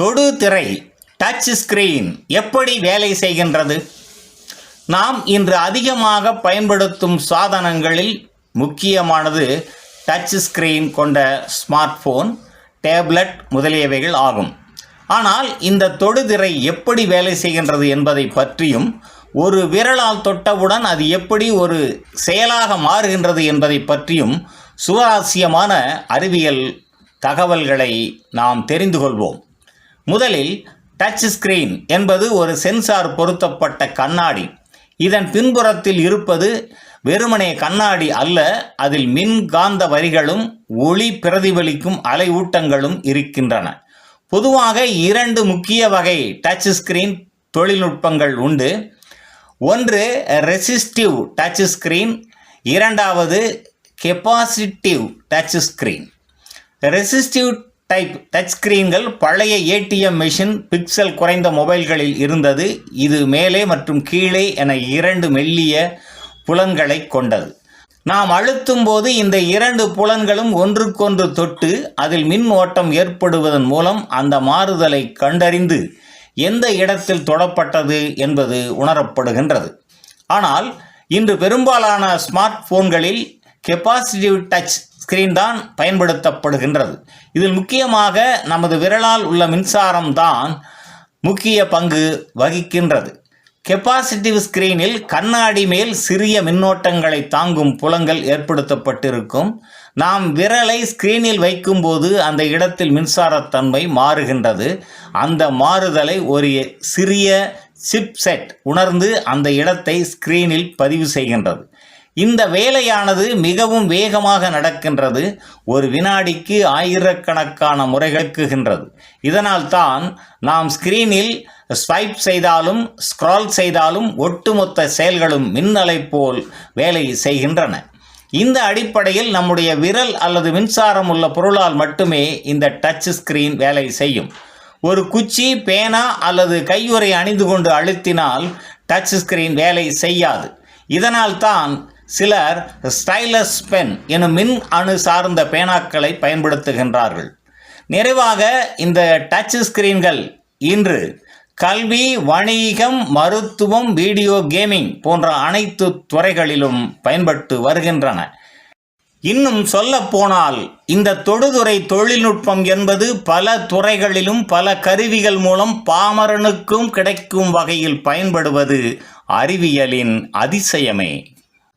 தொடு திரை touch screen எப்படி வேலை செய்கின்றது? நாம் இன்று அதிகமாக பயன்படுத்தும் சாதனங்களில் முக்கியமானது டச் ஸ்கிரீன் கொண்ட ஸ்மார்ட் ஃபோன் டேப்லெட் முதலியவைகள் ஆகும். ஆனால் இந்த தொடுதிரை எப்படி வேலை செய்கின்றது என்பதை பற்றியும் ஒரு விரலால் தொட்டவுடன் அது எப்படி ஒரு செயலாக மாறுகின்றது என்பதை பற்றியும் சுவாரஸ்யமான அறிவியல் தகவல்களை நாம் தெரிந்து கொள்வோம். முதலில் டச் ஸ்கிரீன் என்பது ஒரு சென்சார் பொருத்தப்பட்ட கண்ணாடி. இதன் பின்புறத்தில் இருப்பது வெறுமனே கண்ணாடி அல்ல அதில் மின்காந்த வரிகளும் ஒளி பிரதிபலிக்கும் அலைவூட்டங்களும் இருக்கின்றன. பொதுவாக இரண்டு முக்கிய வகை டச் ஸ்கிரீன் தொழில்நுட்பங்கள் உண்டு. ஒன்று ரெசிஸ்டிவ் டச் ஸ்கிரீன் இரண்டாவது capacitive touch screen resistive type touch ஸ்கிரீன்கள் பழைய ஏடிஎம் மெஷின் பிக்சல் குறைந்த மொபைல்களில் இருந்தது. இது மேலே மற்றும் கீழே என இரண்டு மெல்லிய புலன்களை கொண்டது. நாம் அழுத்தும் போது இந்த இரண்டு புலன்களும் ஒன்றுக்கொன்று தொட்டு அதில் மின் ஓட்டம் ஏற்படுவதன் மூலம் அந்த மாறுதலை கண்டறிந்து எந்த இடத்தில் தொடப்பட்டது என்பது உணரப்படுகின்றது. ஆனால் இன்று பெரும்பாலான ஸ்மார்ட் போன்களில் கெப்பாசிட்டிவ் டச் ஸ்கிரீன் தான் பயன்படுத்தப்படுகின்றது. இதில் முக்கியமாக நமது விரலால் உள்ள மின்சாரம் தான் முக்கிய பங்கு வகிக்கின்றது. கெப்பாசிட்டிவ் ஸ்கிரீனில் கண்ணாடி மேல் சிறிய மின்னோட்டங்களை தாங்கும் புலங்கள் ஏற்படுத்தப்பட்டிருக்கும். நாம் விரலை ஸ்கிரீனில் வைக்கும்போது அந்த இடத்தில் மின்சாரத்தன்மை மாறுகின்றது. அந்த மாறுதலை ஒரு சிறிய சிப்செட் உணர்ந்து அந்த இடத்தை ஸ்கிரீனில் பதிவு செய்கின்றது. இந்த வேலையானது மிகவும் வேகமாக நடக்கின்றது ஒரு வினாடிக்கு ஆயிரக்கணக்கான முறைகளுக்குகின்றது இதனால் தான் நாம் ஸ்கிரீனில் ஸ்வைப் செய்தாலும் ஸ்க்ரால் செய்தாலும் ஒட்டுமொத்த செயல்களும் மின்னலை போல் வேலை செய்கின்றன. இந்த அடிப்படையில் நம்முடைய விரல் அல்லது மின்சாரம் உள்ள பொருளால் மட்டுமே இந்த டச் ஸ்கிரீன் வேலை செய்யும். ஒரு குச்சி பேனா அல்லது கையுறை அணிந்து கொண்டு அழுத்தினால் டச் ஸ்கிரீன் வேலை செய்யாது. இதனால் தான் சிலர் ஸ்டைலஸ் பென் எனும் மின் அணு சார்ந்த பேனாக்களை பயன்படுத்துகின்றார்கள். நிறைவாக இந்த டச் ஸ்கிரீன்கள் இன்று கல்வி வணிகம் மருத்துவம் வீடியோ கேமிங் போன்ற அனைத்து துறைகளிலும் பயன்பட்டு வருகின்றன. இன்னும் சொல்ல போனால் இந்த தொடுதுறை தொழில்நுட்பம் என்பது பல துறைகளிலும் பல கருவிகள் மூலம் பாமரனுக்கும் கிடைக்கும் வகையில் பயன்படுவது அறிவியலின் அதிசயமே.